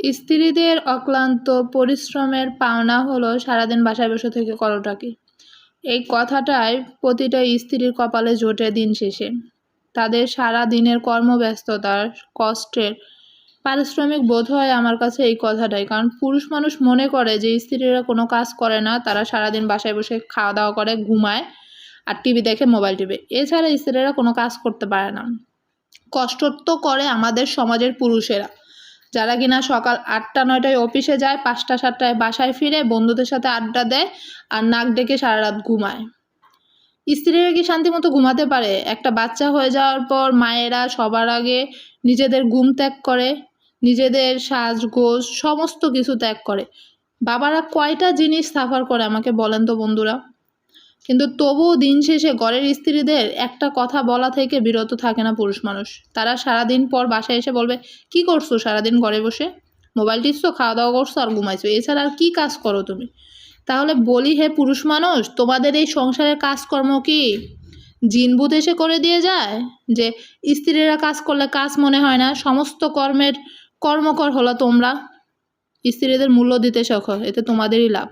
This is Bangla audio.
স্ত্রীদের অক্লান্ত পরিশ্রমের পাওনা হলো সারাদিন বাসায় বসে থেকে করোটা কি এই কথাটাই প্রতিটা স্ত্রীর কপালে জোটে দিন শেষে। তাদের সারা দিনের কর্মব্যস্ততার কষ্টের পারিশ্রমিক বোধ হয় আমার কাছে এই কথাটাই। কারণ পুরুষ মানুষ মনে করে যে স্ত্রীরা কোনো কাজ করে না, তারা সারাদিন বাসায় বসে খাওয়া দাওয়া করে, ঘুমায় আর টিভি দেখে মোবাইল টিভি এছাড়া স্ত্রীরা কোনো কাজ করতে পারে না। কষ্ট তো করে আমাদের সমাজের পুরুষেরা। যারা কিনা সকাল আটটা, নয়টায় অফিসে যায়, পাঁচটা, সাতটায় বাসায় ফিরে, বন্ধুদের সাথে আড্ডা দেয় আর নাক ডেকে সারা রাত ঘুমায়। স্ত্রীরা কি শান্তি মতো ঘুমাতে পারে? একটা বাচ্চা হয়ে যাওয়ার পর মায়েরা সবার আগে নিজেদের ঘুম ত্যাগ করে, নিজেদের সাজগোজ সমস্ত কিছু ত্যাগ করে। বাবারা কয়টা জিনিস সাফার করে আমাকে বলেন তো বন্ধুরা? কিন্তু তবুও দিন শেষে ঘরের স্ত্রীদের একটা কথা বলা থেকে বিরত থাকে না পুরুষ মানুষ। তারা সারাদিন পর বাসায় এসে বলবে, কি করছ সারাদিন ঘরে বসে? মোবাইল টিপছো খাওয়া দাওয়া করছ আর ঘুমাইছো? এছাড়া আর কী কাজ করো তুমি? তাহলে বলি, হে পুরুষ মানুষ, তোমাদের এই সংসারের কাজকর্ম কি? জিনবুত এসে করে দিয়ে যায়? যে স্ত্রীরা কাজ করলে কাজ মনে হয় না, সমস্ত কর্মের কর্মকর হলো তোমরা। স্ত্রীদের মূল্য দিতে শেখো, এতে তোমাদেরই লাভ।